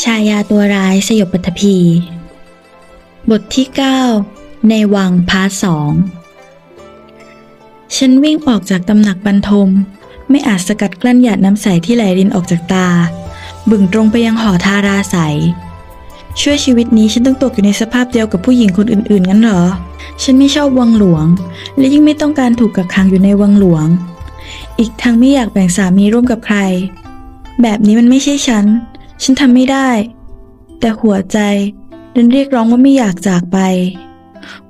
ชายาตัวร้ายสยบปัทภีบทที่ 9 ในวังพาร์สองฉันวิ่งออกจากตำหนักบรรทม ไม่อาจสกัดกลั้นหยาดน้ำใสที่ไหลรินออกจากตา บึ่งตรงไปยังหอทาราใส ช่วยชีวิตนี้ฉันต้องตกอยู่ในสภาพเดียวกับผู้หญิงคนอื่นๆงั้นเหรอ ฉันไม่ชอบวังหลวง และยิ่งไม่ต้องการถูกกักขังอยู่ในวังหลวง อีกทั้งไม่อยากแบ่งสามีร่วมกับใคร แบบนี้มันไม่ใช่ฉัน ฉันทำไม่ได้ แต่หัวใจดันเรียกร้องว่าไม่อยากจากไป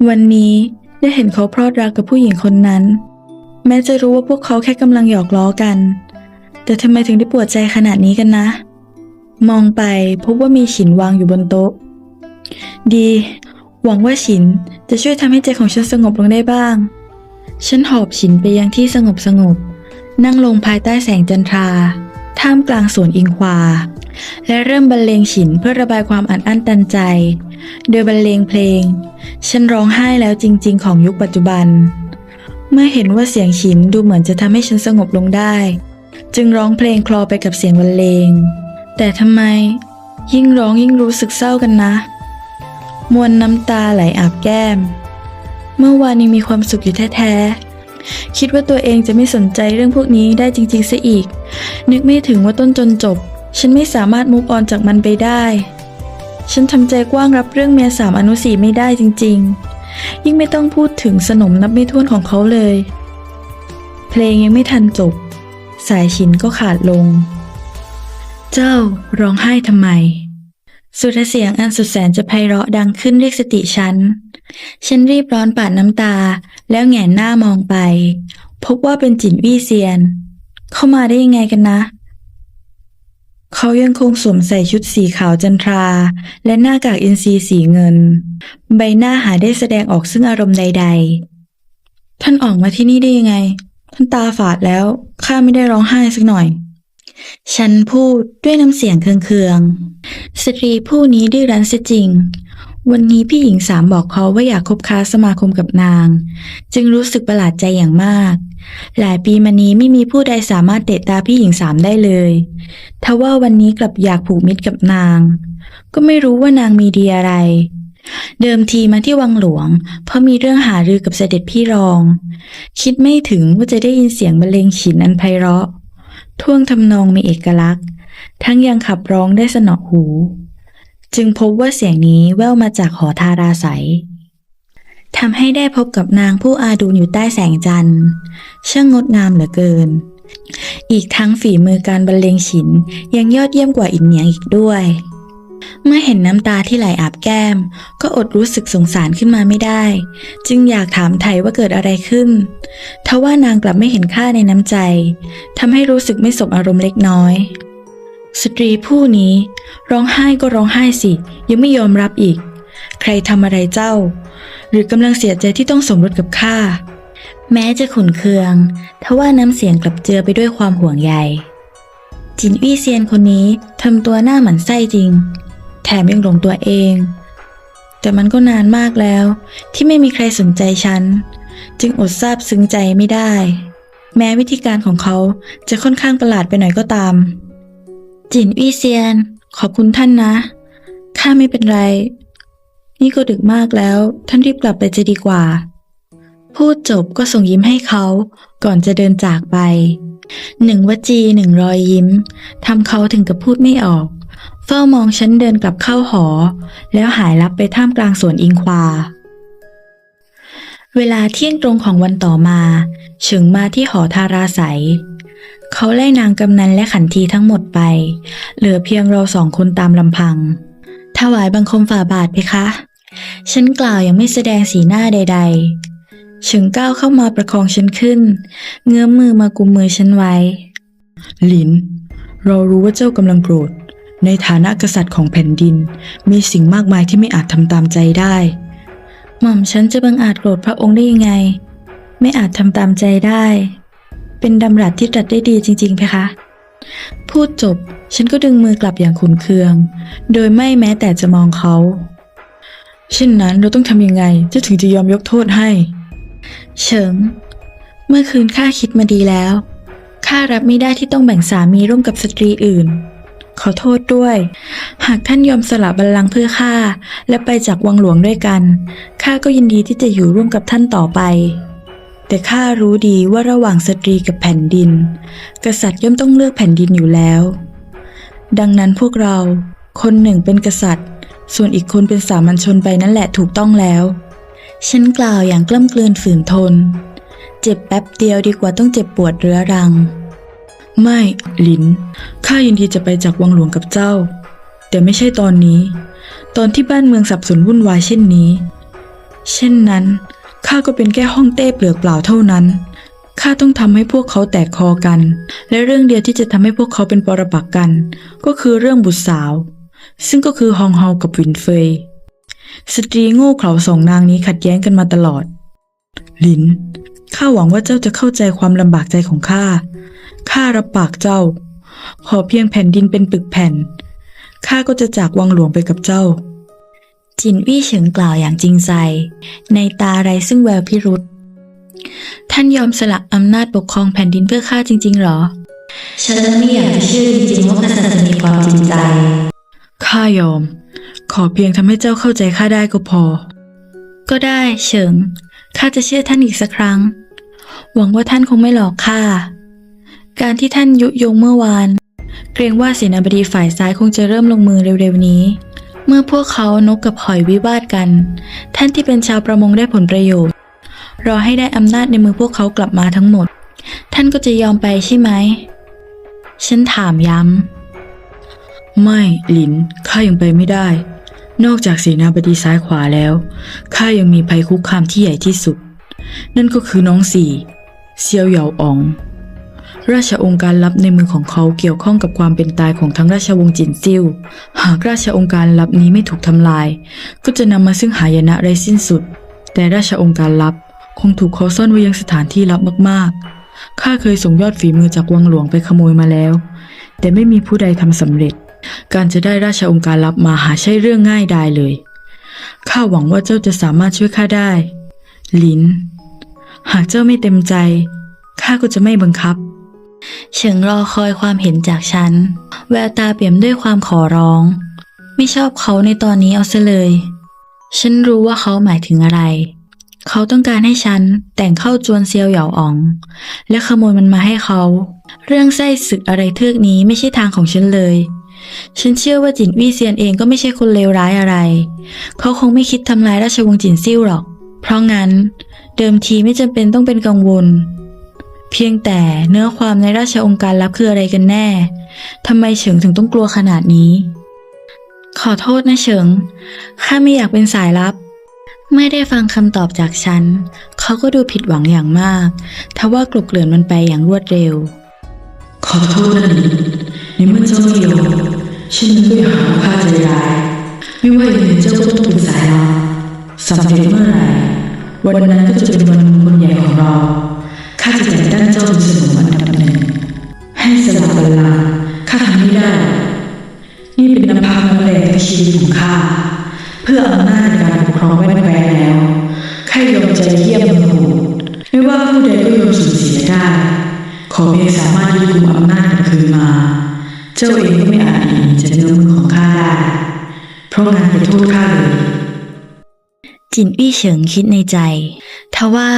วันนี้ได้เห็นเขาพลอดรักกับผู้หญิงคนนั้น แม้จะรู้ว่าพวกเขาแค่กำลังหยอกล้อกัน แต่ทำไมถึงได้ปวดใจขนาดนี้กันนะ มองไปพบว่ามีฉินวางอยู่บนโต๊ะ ดี หวังว่าฉินจะช่วยทำให้ใจของฉันสงบลงได้บ้าง ฉันหอบฉินไปยังที่สงบสงบ นั่งลงภายใต้แสงจันทรา ท่ามกลางสวนอิงควา และเริ่มบรรเลงฉินเพื่อระบายความอัดอั้นตันใจ โดยบรรเลงเพลง ฉันร้องไห้แล้วจริง ๆ ของยุคปัจจุบัน เมื่อเห็นว่าเสียงฉินดูเหมือนจะทำให้ฉันสงบลงได้ จึงร้องเพลงคลอไปกับเสียงบรรเลง แต่ทำไม ยิ่งร้องยิ่งรู้สึกเศร้ากันนะ มวลน้ำตาไหลอาบแก้ม เมื่อวานยังมีความสุขอยู่แท้ๆคิดว่าตัวเองจะไม่สนใจเรื่องพวกนี้ได้จริงๆซะอีก นึกไม่ถึงว่าต้นจนจบ ฉันไม่สามารถมุกออนจากมันไปได้ ฉันทำใจกว้างรับเรื่องเมียสามอนุสีไม่ได้จริง ๆ ยิ่งไม่ต้องพูดถึงสนมนับไม่ถ้วนของเขาเลย เพลงยังไม่ทันจบ สายฉินก็ขาดลง เจ้าร้องไห้ทำไม สุดเสียงอันสุดแสนจะไพเราะดังขึ้นเรียกสติฉัน ฉันรีบร้อนปาดน้ำตา แล้วแหงนหน้ามองไป พบว่าเป็นจินวี่เซียน เข้ามาได้ยังไงกันนะ เขายังคงสวมใส่ชุดสีขาวจันทรา และหน้ากากอินทรีสีเงิน ใบหน้าหาได้แสดงออกซึ่งอารมณ์ใด ๆ ท่านออกมาที่นี่ได้ยังไง ท่านตาฝาดแล้ว ข้าไม่ได้ร้องไห้สักหน่อย ฉันพูดด้วยน้ำเสียงเคืองๆสตรีผู้นี้ดื้อรั้นเสียจริง วันนี้พี่หญิงสามบอกเขาว่าอยากคบค้าสมาคมกับนาง จึงรู้สึกประหลาดใจอย่างมาก หลายปีมานี้ไม่มีผู้ใดสามารถเตะตาพี่หญิงสามได้เลยทว่าวันนี้กลับอยากผูกมิตรกับนาง ก็ไม่รู้ว่านางมีดีอะไร เดิมทีมาที่วังหลวง เพราะมีเรื่องหารือกับเสด็จพี่รอง คิดไม่ถึงว่าจะได้ยินเสียงบรรเลงฉินอันไพเราะ ท่วงทำนองมีเอกลักษณ์ ทั้งยังขับร้องได้สนอหู จึงพบว่าเสียงนี้แว่วมาจากหอทาราใสทำให้ได้พบกับนางผู้อาดูอยู่ใต้แสงจันทร์ช่างงดงามเหลือเกิน อีกทั้งฝีมือการบรรเลงฉินยังยอดเยี่ยมกว่าอินเหนียงอีกด้วย เมื่อเห็นน้ำตาที่ไหลอาบแก้ม ก็อดรู้สึกสงสารขึ้นมาไม่ได้ จึงอยากถามไถ่ว่าเกิดอะไรขึ้น ทว่านางกลับไม่เห็นค่าในน้ำใจทำให้รู้สึกไม่สบอารมณ์เล็กน้อย สตรีผู้นี้ ร้องไห้ก็ร้องไห้สิ ยังไม่ยอมรับอีก ใครทำอะไรเจ้า หรือกำลังเสียใจที่ต้องสมรสกับข้าแม้จะขุนเคืองทว่าน้ำเสียงกลับเจือไปด้วยความห่วงใย จินอี้เซียนคนนี้ทำตัวหน้าหมันไส้จริง แถมยังหลงตัวเอง แต่มันก็นานมากแล้ว ที่ไม่มีใครสนใจฉัน จึงอดซาบซึ้งใจไม่ได้ แม้วิธีการของเขาจะค่อนข้างประหลาดไปหน่อยก็ตาม จินอี้เซียน ขอบคุณท่านนะ ข้าไม่เป็นไร นี่ก็ดึกมากแล้ว ท่านรีบกลับไปจะดีกว่า พูดจบก็ส่งยิ้มให้เขาก่อนจะเดินจากไป หนึ่งวจีหนึ่งรอยยิ้มทำเขาถึงกับพูดไม่ออก เฝ้ามองฉันเดินกลับเข้าหอ แล้วหายลับไปท่ามกลางสวนอิงควา เวลาเที่ยงตรงของวันต่อมาเฉิงมาที่หอทาราใส เขาไล่นางกำนันและขันทีทั้งหมดไป เหลือเพียงเราสองคนตามลำพัง ถวายบังคมฝ่าบาทเพคะ ฉันกล่าวยังไม่แสดงสีหน้าใดๆเฉิงก้าวเข้ามาประคองฉันขึ้น เงื้อมมือมากุมมือฉันไว้ หลิน เรารู้ว่าเจ้ากำลังโกรธ ในฐานะกษัตริย์ของแผ่นดิน มีสิ่งมากมายที่ไม่อาจทำตามใจได้ หม่อมฉันจะบังอาจโกรธพระองค์ได้ยังไง ไม่อาจทำตามใจได้ เป็นดำรัสที่ตรัสได้ดีจริงๆเพคะ พูดจบ ฉันก็ดึงมือกลับอย่างขุนเคือง โดยไม่แม้แต่จะมองเขา เช่นนั้นเราต้องทำยังไงจ้าถึงจะยอมยกโทษให้ เฉิง เมื่อคืนข้าคิดมาดีแล้วข้ารับไม่ได้ที่ต้องแบ่งสามีร่วมกับสตรีอื่น ขอโทษด้วย หากท่านยอมสละบัลลังก์เพื่อข้าและไปจากวังหลวงด้วยกันข้าก็ยินดีที่จะอยู่ร่วมกับท่านต่อไป แต่ข้ารู้ดีว่าระหว่างสตรีกับแผ่นดิน กษัตริย์ย่อมต้องเลือกแผ่นดินอยู่แล้ว ดังนั้นพวกเราคนหนึ่งเป็นกษัตริย์ ส่วนอีกคนเป็นสามัญชนไปนั่นแหละถูกต้องแล้ว ฉันกล่าวอย่างกล้ำกลืนฝืนทน เจ็บแป๊บเดียวดีกว่าต้องเจ็บปวดเรื้อรัง ไม่ลินข้ายินดีจะไปจากวังหลวงกับเจ้า แต่ไม่ใช่ตอนนี้ ตอนที่บ้านเมืองสับสนวุ่นวายเช่นนี้ เช่นนั้น ข้าก็เป็นแค่ห้องเต้เปลือกเปล่าเท่านั้น ข้าต้องทำให้พวกเขาแตกคอกัน และเรื่องเดียวที่จะทำให้พวกเขาเป็นปรปักษ์กัน ก็คือเรื่องบุตรสาว ซึ่งก็คือฮองเฮากับวินเฟย สตรีโง่เขลาสองนางนี้ขัดแย้งกันมาตลอด ลิน ข้าหวังว่าเจ้าจะเข้าใจความลำบากใจของข้า ข้ารับปากเจ้า ขอเพียงแผ่นดินเป็นปึกแผ่น ข้าก็จะจากวังหลวงไปกับเจ้า จินวี่เฉิงกล่าวอย่างจริงใจ ในตาไรซึ่งแววพิรุษท่านยอมสละอำนาจปกครองแผ่นดินเพื่อข้าจริง ๆ หรอ ฉันไม่อยากจะเชื่อจริงๆว่ากษัตริย์จะมีความจริงใจ ข้ายอม ขอเพียงทำให้เจ้าเข้าใจข้าได้ก็พอ ก็ได้เฉิง ข้าจะเชื่อท่านอีกสักครั้ง หวังว่าท่านคงไม่หลอกข้า การที่ท่านยุยงเมื่อวาน เกรงว่าเสนาบดีฝ่ายซ้ายคงจะเริ่มลงมือเร็วๆนี้ เมื่อพวกเขานกกับหอยวิวาทกัน ท่านที่เป็นชาวประมงได้ผลประโยชน์ รอให้ได้อำนาจในมือพวกเขากลับมาทั้งหมด ท่านก็จะยอมไปใช่ไหม ฉันถามย้ำ ไม่ หลิน ข้ายังไปไม่ได้ นอกจากเสนาบดีซ้ายขวาแล้ว ข้ายังมีภัยคุกคามที่ใหญ่ที่สุด นั่นก็คือน้องสี่ เซียวเหยาอ๋อง ราชองค์การลับในมือของเขาเกี่ยวข้องกับความเป็นตายของทั้งราชวงศ์จินซิ่ว หากราชองค์การลับนี้ไม่ถูกทำลาย ก็จะนำมาซึ่งหายนะไร้สิ้นสุด แต่ราชองค์การลับคงถูกเขาซ่อนไว้ยังสถานที่ลับมากๆ ข้าเคยส่งยอดฝีมือจากวังหลวงไปขโมยมาแล้ว แต่ไม่มีผู้ใดทำสำเร็จ การจะได้ราชองค์การลับมาหาใช่เรื่องง่ายดายเลย ข้าหวังว่าเจ้าจะสามารถช่วยข้าได้ ลิน หากเจ้าไม่เต็มใจ ข้าก็จะไม่บังคับ เฉิงรอคอยความเห็นจากฉัน แววตาเปี่ยมด้วยความขอร้อง ไม่ชอบเขาในตอนนี้เอาซะเลย ฉันรู้ว่าเขาหมายถึงอะไร เขาต้องการให้ฉันแต่งเข้าจวนเซียวเหยาอ๋อง และขโมยมันมาให้เขา เรื่องไส้ศึกอะไรเทือกนี้ไม่ใช่ทางของฉันเลย ฉันเชื่อว่าจินวี่เซียนเองก็ไม่ใช่คนเลวร้ายอะไร เขาคงไม่คิดทำลายราชวงศ์จินซิ่วหรอก เพราะงั้น เดิมทีไม่จำเป็นต้องเป็นกังวล พียงแต่เนื้อความในราชองค์การลับคืออะไรกันแน่ ทำไมเฉิงถึงต้องกลัวขนาดนี้ ขอโทษนะเฉิง ข้าไม่อยากเป็นสายลับ ไม่ได้ฟังคำตอบจากฉัน เขาก็ดูผิดหวังอย่างมาก ทว่ากลุกเกลื่อนมันไปอย่างรวดเร็ว ขอโทษนะลินในเมื่อเจ้าไม่ยอมฉันก็อยากหาข้าใจร้าย ไม่ว่ายังไงเจ้าก็ต้องเป็นสายลับสำเร็จเมื่อไหร่ วันนั้นก็จะเป็นวันมงคลใหญ่ของเรา เจ้าเองก็ไม่อาจหนีจากเนื้อมือของข้าได้ เพราะงานไปโทษข้าเลยจินอี้เฉิงคิดในใจ ทว่า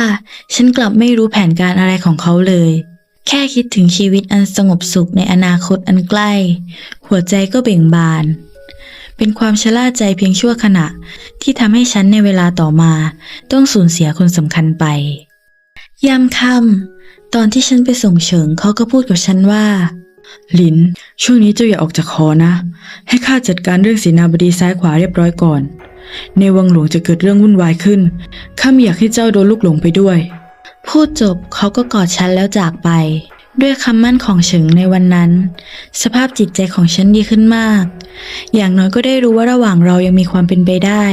ฉันกลับไม่รู้แผนการอะไรของเขาเลย แค่คิดถึงชีวิตอันสงบสุขในอนาคตอันใกล้ หัวใจก็เบ่งบาน เป็นความชะล่าใจเพียงชั่วขณะ ที่ทำให้ฉันในเวลาต่อมา ต้องสูญเสียคนสำคัญไป ยามค่ำตอนที่ฉันไปส่งเฉิงเขาก็พูดกับฉันว่า ลิน ช่วงนี้เจ้าอย่าออกจากหอนะ ให้ข้าจัดการเรื่องเสนาบดีซ้ายขวาเรียบร้อยก่อน ในวังหลวงจะเกิดเรื่องวุ่นวายขึ้น ข้าไม่อยากให้เจ้าโดนลูกหลงไปด้วย พูดจบเขาก็กอดฉันแล้วจากไป ด้วยคำมั่นของเฉิงในวันนั้น สภาพจิตใจของฉันดีขึ้นมาก อย่างน้อยก็ได้รู้ว่าระหว่างเรายังมีความเป็นไปได้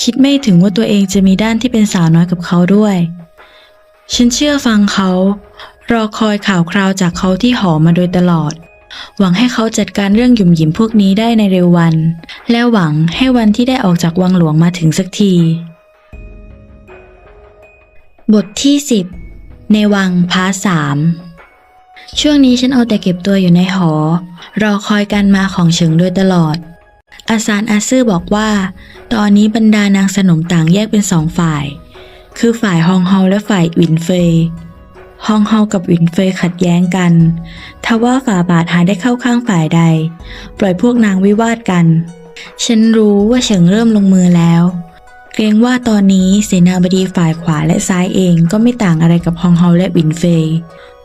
คิดไม่ถึงว่าตัวเองจะมีด้านที่เป็นสาวน้อยกับเขาด้วย ฉันเชื่อฟังเขา รอคอยข่าวคราวจากเขาที่หอมาโดยตลอด หวังให้เขาจัดการเรื่องหยุ่มหยิมพวกนี้ได้ในเร็ววัน และหวังให้วันที่ได้ออกจากวังหลวงมาถึงสักที บทที่ 10 ในวังพาสามช่วงนี้ฉันเอาแต่เก็บตัวอยู่ในหอ รอคอยการมาของเฉิงโดยตลอด อาซานอาซื่อบอกว่า ตอนนี้บรรดานางสนมต่างแยกเป็นสองฝ่าย คือฝ่ายฮองเฮาและฝ่ายหวินเฟย ฮองเฮากับวินเฟยขัดแย้งกัน ทว่าฝ่าบาทหาได้เข้าข้างฝ่ายใด ปล่อยพวกนางวิวาทกัน ฉันรู้ว่าเฉิงเริ่มลงมือแล้ว เกรงว่าตอนนี้เสนาบดีฝ่ายขวาและซ้ายเองก็ไม่ต่างอะไรกับฮองเฮาและวินเฟย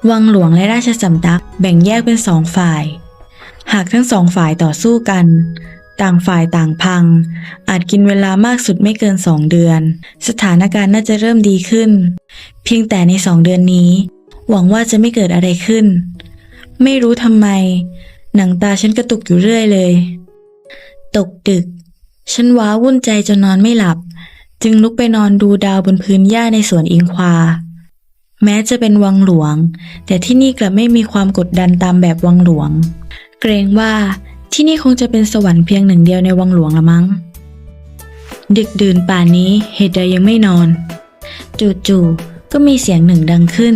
วังหลวงและราชสำนักแบ่งแยกเป็นสองฝ่าย หากทั้งสองฝ่ายต่อสู้กัน ต่างฝ่ายต่างพัง อาจกินเวลามากสุดไม่เกินสองเดือน สถานการณ์น่าจะเริ่มดีขึ้น เพียงแต่ในสองเดือนนี้ หวังว่าจะไม่เกิดอะไรขึ้น ไม่รู้ทำไม หนังตาฉันกระตุกอยู่เรื่อยเลย ตกดึก ฉันว้าวุ่นใจจนนอนไม่หลับ จึงลุกไปนอนดูดาวบนพื้นหญ้าในสวนอิงควา แม้จะเป็นวังหลวง แต่ที่นี่กลับไม่มีความกดดันตามแบบวังหลวง เกรงว่า ที่นี่คงจะเป็นสวรรค์เพียงหนึ่งเดียวในวังหลวงละมั้ง ดึกดื่นป่านนี้เหตุใดยังไม่นอน จู่ๆก็มีเสียงหนึ่งดังขึ้น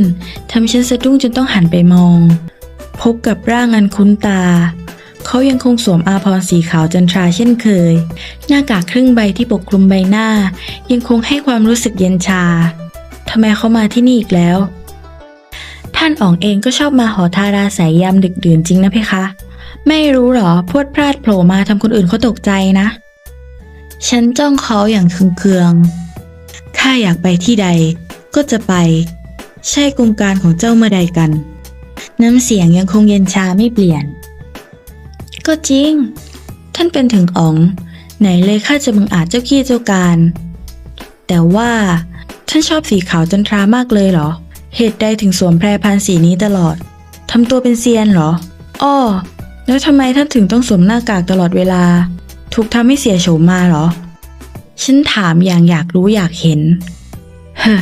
ทำฉันสะดุ้งจนต้องหันไปมอง พบกับร่างอันคุ้นตา เขายังคงสวมอาภรณ์สีขาวจันทราเช่นเคย หน้ากากครึ่งใบที่ปกคลุมใบหน้า ยังคงให้ความรู้สึกเย็นชาทำไมเขามาที่นี่อีกแล้ว ท่านอ๋องเองก็ชอบมาหอทาราสายยามดึกดื่นจริงนะเพคะ ไม่รู้หรอพวดพลาดโผล่มาทำคนอื่นเขาตกใจนะ ฉันจ้องเขาอย่างเคืองๆข้าอยากไปที่ใด ก็จะไป ใช่กรงการของเจ้าเมื่อใดกัน น้ำเสียงยังคงเย็นชาไม่เปลี่ยน ก็จริง ท่านเป็นถึงอ๋อง ไหนเลยข้าจะบังอาจเจ้าขี้เจ้าการ แต่ว่า ท่านชอบสีขาวจันทรามากเลยเหรอ เหตุใดถึงสวมแพรพันสีนี้ตลอดทำตัวเป็นเซียนเหรอ อ้อ แล้วทำไมท่านถึงต้องสวมหน้ากากตลอดเวลา ถูกทำให้เสียโฉมมาเหรอ ฉันถามอย่างอยากรู้อยากเห็น เฮ้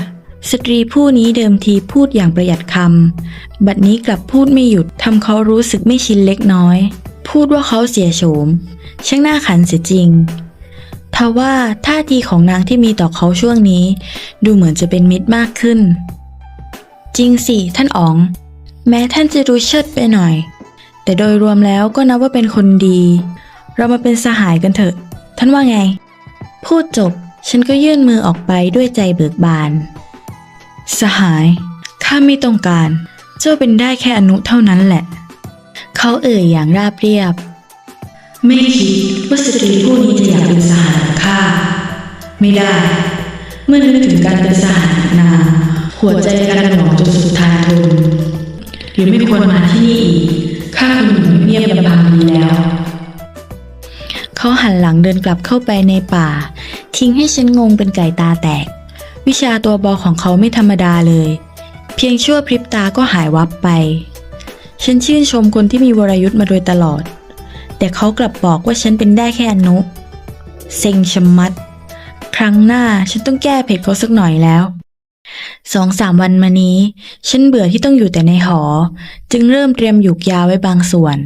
สตรีผู้นี้เดิมทีพูดอย่างประหยัดคำ บัดนี้กลับพูดไม่หยุดทำเขารู้สึกไม่ชินเล็กน้อย พูดว่าเขาเสียโฉมช่างหน่าขันเสียจริงทว่าท่าทีของนางที่มีต่อเขาช่วงนี้ ดูเหมือนจะเป็นมิตรมากขึ้น จริงสิท่านอ๋อง แม้ท่านจะดูเชิดไปหน่อย แต่โดยรวมแล้วก็นับว่าเป็นคนดี เรามาเป็นสหายกันเถอะ ท่านว่าไง พูดจบ ฉันก็ยื่นมือออกไปด้วยใจเบิกบาน สหาย ข้าไม่ต้องการ เจ้าเป็นได้แค่อนุเท่านั้นแหละ เขาเอ่ยอย่างราบเรียบ ไม่คิดว่าสตรีผู้นี้จะอยากเป็นสหายข้า ไม่ได้ เมื่อนึกถึงการเป็นสหายนางหัวใจการหนองจนสุดทานทนหรือไม่ควรมาที่นี่อีก ข้าควรอยู่เงียบลำพังดีแล้ว เขาหันหลังเดินกลับเข้าไปในป่า ทิ้งให้ฉันงงเป็นไก่ตาแตก วิชาตัวบอของเขาไม่ธรรมดาเลย เพียงชั่วพริบตาก็หายวับไป ฉันชื่นชมคนที่มีวรยุทธ์มาโดยตลอด แต่เขากลับบอกว่าฉันเป็นได้แค่อนุเซ็งชะมัด ครั้งหน้าฉันต้องแก้เผ็ดเขาสักหน่อยแล้ว สองสามวันมานี้ ฉันเบื่อที่ต้องอยู่แต่ในหอ จึงเริ่มเตรียมหยุกยาไว้บางส่วน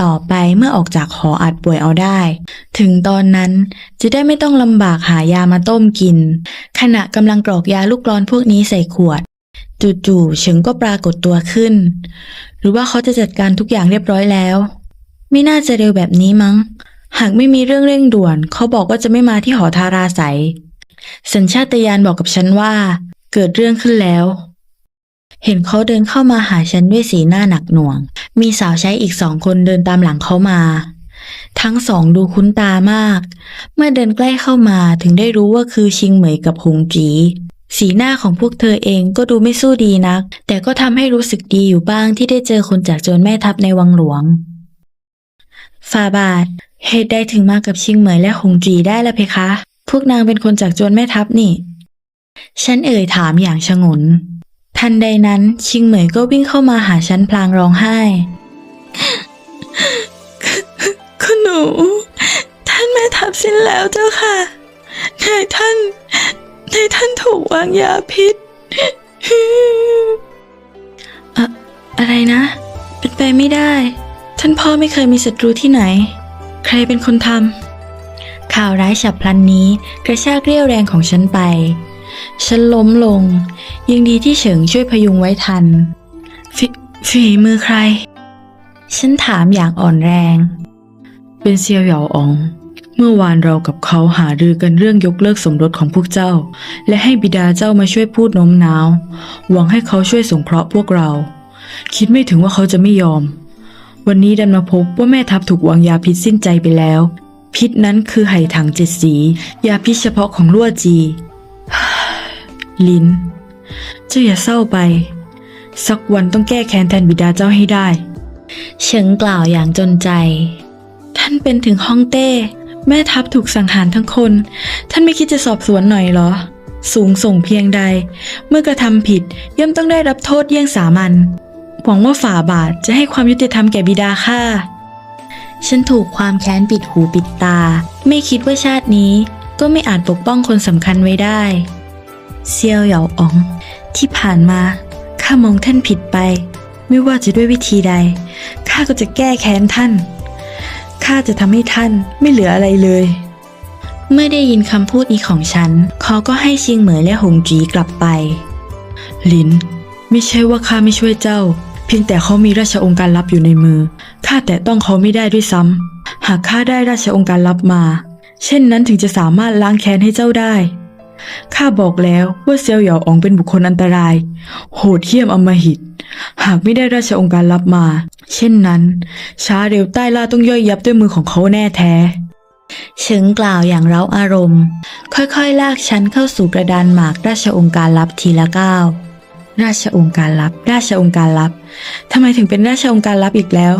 ต่อไปเมื่อออกจากหออาจป่วยเอาได้ ถึงตอนนั้นจะได้ไม่ต้องลำบากหายามาต้มกิน ขณะกำลังกรอกยาลูกกรอนพวกนี้ใส่ขวด จู่ๆเฉิงก็ปรากฏตัวขึ้น หรือว่าเขาจะจัดการทุกอย่างเรียบร้อยแล้ว ไม่น่าจะเร็วแบบนี้มั้ง หากไม่มีเรื่องเร่งด่วน เขาบอกว่าจะไม่มาที่หอทาราใสสัญชาตญาณบอกกับฉันว่า เกิดเรื่องขึ้นแล้ว เห็นเขาเดินเข้ามาหาฉันด้วยสีหน้าหนักหน่วง มีสาวใช้อีกสองคนเดินตามหลังเขามา ทั้งสองดูคุ้นตามาก เมื่อเดินใกล้เข้ามาถึงได้รู้ว่าคือชิงเหมยกับหงจี สีหน้าของพวกเธอเองก็ดูไม่สู้ดีนัก แต่ก็ทำให้รู้สึกดีอยู่บ้างที่ได้เจอคนจากโจรแม่ทัพในวังหลวงฟาบาทเหตุใดถึงมากับชิงเหมยและหงจีได้ล่ะเพคะ พวกนางเป็นคนจากโจรแม่ทัพนี่ ฉันเอ่ยถามอย่างชงน ทันใดนั้นชิงเหมยก็วิ่งเข้ามาหาฉันพลางร้องไห้ คุณหนู ท่านแม่ทัพสิ้นแล้วเจ้าค่ะนายท่านนายท่านถูกวางยาพิษอะอะไรนะ เป็นไปไม่ได้ ท่านพ่อไม่เคยมีศัตรูที่ไหน ใครเป็นคนทำข่าวร้ายฉับพลันนี้กระชากเรี่ยวแรงของฉันไป ฉันล้มลง ยังดีที่เฉิงช่วยพยุงไว้ทันฝฝีมือใคร ฉันถามอย่างอ่อนแรง เป็นเซียวเหยาออง เมื่อวานเรากับเขาหารือกันเรื่องยกเลิกสมรสของพวกเจ้า และให้บิดาเจ้ามาช่วยพูดโน้มน้าว หวังให้เขาช่วยสงเคราะห์พวกเรา คิดไม่ถึงว่าเขาจะไม่ยอม วันนี้ดันมาพบว่าแม่ทัพถูกวางยาพิษสิ้นใจไปแล้วพิษนั้นคือไห่ถังเจ็ดสี ยาพิษเฉพาะของลั่วจี ลินเจ้าอย่าเศร้าไป สักวันต้องแก้แค้นแทนบิดาเจ้าให้ได้ เฉิงกล่าวอย่างจนใจ ท่านเป็นถึงฮ่องเต้ แม่ทัพถูกสังหารทั้งคน ท่านไม่คิดจะสอบสวนหน่อยเหรอ สูงส่งเพียงใด เมื่อกระทำผิดย่อมต้องได้รับโทษเยี่ยงสามัญหวังว่าฝ่าบาทจะให้ความยุติธรรมแก่บิดาข้าฉันถูกความแค้นปิดหูปิดตา ไม่คิดว่าชาตินี้ก็ไม่อาจปกป้องคนสำคัญไว้ได้ เซียวเหยาอ๋อง ที่ผ่านมาข้ามองท่านผิดไป ไม่ว่าจะด้วยวิธีใดข้าก็จะแก้แค้นท่านข้าจะทำให้ท่านไม่เหลืออะไรเลย เมื่อได้ยินคำพูดนี้ของฉันเขาก็ให้ชิงเหมยและหงจีกลับไปลิน ไม่ใช่ว่าข้าไม่ช่วยเจ้า เพียงแต่เขามีราชองค์การลับอยู่ในมือข้าแต่ต้องเขาไม่ได้ด้วยซ้ำหากข้าได้ราชองค์การลับมา เช่นนั้นถึงจะสามารถล้างแค้นให้เจ้าได้ ข้าบอกแล้วว่าเซียวเหยาอองเป็นบุคคลอันตราย โหดเหี้ยมอมหิต หากไม่ได้ราชองค์การลับมา เช่นนั้น ช้าเร็วใต้ล่าต้องย่อยยับด้วยมือของเขาแน่แท้เฉิงกล่าวอย่างเร้าอารมณ์ ค่อยๆ ลากฉันเข้าสู่กระดานหมากราชองค์การลับทีละก้าวราชองค์การลับ ราชองค์การลับทำไมถึงเป็นราชองค์การลับอีกแล้ว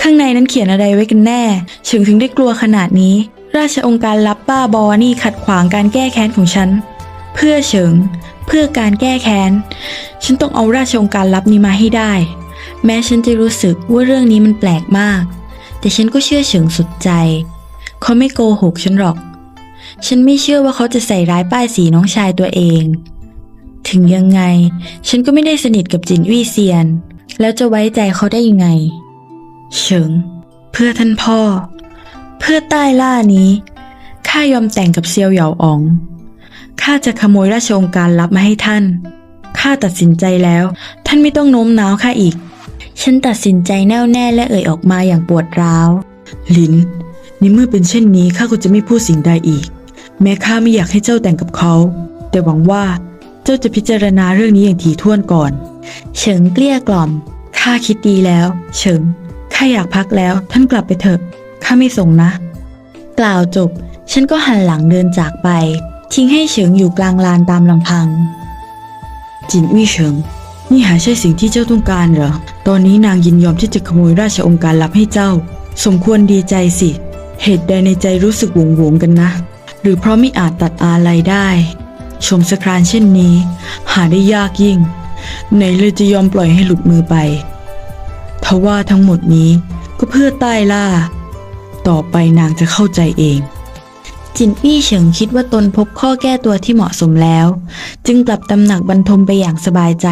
ข้างในนั้นเขียนอะไรไว้กันแน่เฉิงถึงได้กลัวขนาดนี้ ราชองค์การลับบ้าบอนี่ขัดขวางการแก้แค้นของฉัน เพื่อเฉิง เพื่อการแก้แค้น ฉันต้องเอาราชองค์การลับนี้มาให้ได้ แม้ฉันจะรู้สึกว่าเรื่องนี้มันแปลกมาก แต่ฉันก็เชื่อเฉิงสุดใจ เขาไม่โกหกฉันหรอก ฉันไม่เชื่อว่าเขาจะใส่ร้ายป้ายสีน้องชายตัวเอง ถึงยังไง ฉันก็ไม่ได้สนิทกับจินวี่เซียน แล้วจะไว้ใจเขาได้ยังไง เฉิง เพื่อท่านพ่อ เพื่อใต้ล่านี้ข้ายอมแต่งกับเซียวเหยาอ๋องข้าจะขโมยราชองการลับมาให้ท่านข้าตัดสินใจแล้ว ท่านไม่ต้องโน้มน้าวข้าอีก ฉันตัดสินใจแน่วแน่และเอ่ยออกมาอย่างปวดร้าวลินในเมื่อเป็นเช่นนี้ข้าก็จะไม่พูดสิ่งใดอีก แม้ข้าไม่อยากให้เจ้าแต่งกับเขา แต่หวังว่าเจ้าจะพิจารณาเรื่องนี้อย่างถี่ถ้วนก่อน เฉิงเกลี้ยกล่อมข้าคิดดีแล้ว เฉิงข้าอยากพักแล้ว ท่านกลับไปเถอะ ข้าไม่ส่งนะ กล่าวจบ ฉันก็หันหลังเดินจากไป ทิ้งให้เฉิงอยู่กลางลานตามลำพัง จินวี่เฉิง นี่หาใช่สิ่งที่เจ้าต้องการเหรอ ตอนนี้นางยินยอมที่จะขโมยราชองค์การลับให้เจ้า สมควรดีใจสิ เหตุใดในใจรู้สึกหวงหวงกันนะ หรือเพราะไม่อาจตัดอาลัยได้ ชมสครานเช่นนี้ หาได้ยากยิ่ง ไหนเลยจะยอมปล่อยให้หลุดมือไปทว่าทั้งหมดนี้ก็เพื่อใต้ล่า ต่อไปนางจะเข้าใจเอง จินอี้เฉิงคิดว่าตนพบข้อแก้ตัวที่เหมาะสมแล้ว จึงกลับตำหนักบรรทมไปอย่างสบายใจ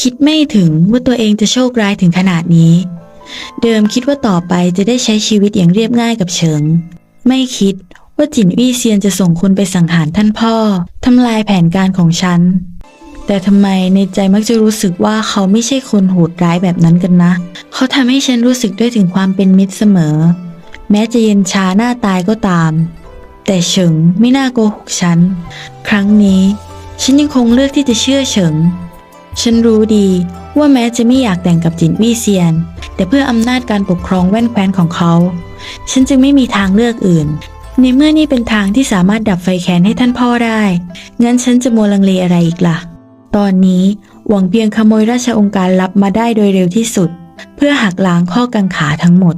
คิดไม่ถึงว่าตัวเองจะโชคร้ายถึงขนาดนี้ เดิมคิดว่าต่อไปจะได้ใช้ชีวิตอย่างเรียบง่ายกับเฉิง ไม่คิดว่าจินอี้เซียนจะส่งคนไปสังหารท่านพ่อทำลายแผนการของฉันแต่ทำไมในใจมักจะรู้สึกว่าเขาไม่ใช่คนโหดร้ายแบบนั้นกันนะ เขาทำให้ฉันรู้สึกด้วยถึงความเป็นมิตรเสมอ แม้จะเย็นชาหน้าตายก็ตาม แต่เฉิงไม่น่าโกหกฉัน ครั้งนี้ ฉันยังคงเลือกที่จะเชื่อเฉิง ฉันรู้ดีว่าแม้จะไม่อยากแต่งกับจินวี่เซียน แต่เพื่ออำนาจการปกครองแว่นแคว้นของเขา ฉันจึงไม่มีทางเลือกอื่น ในเมื่อนี่เป็นทางที่สามารถดับไฟแค้นให้ท่านพ่อได้ งั้นฉันจะมัวลังเลอะไรอีกล่ะ ตอนนี้หวังเพียงขโมยราชองค์การลับมาได้โดยเร็วที่สุด เพื่อหักล้างข้อกังขาทั้งหมด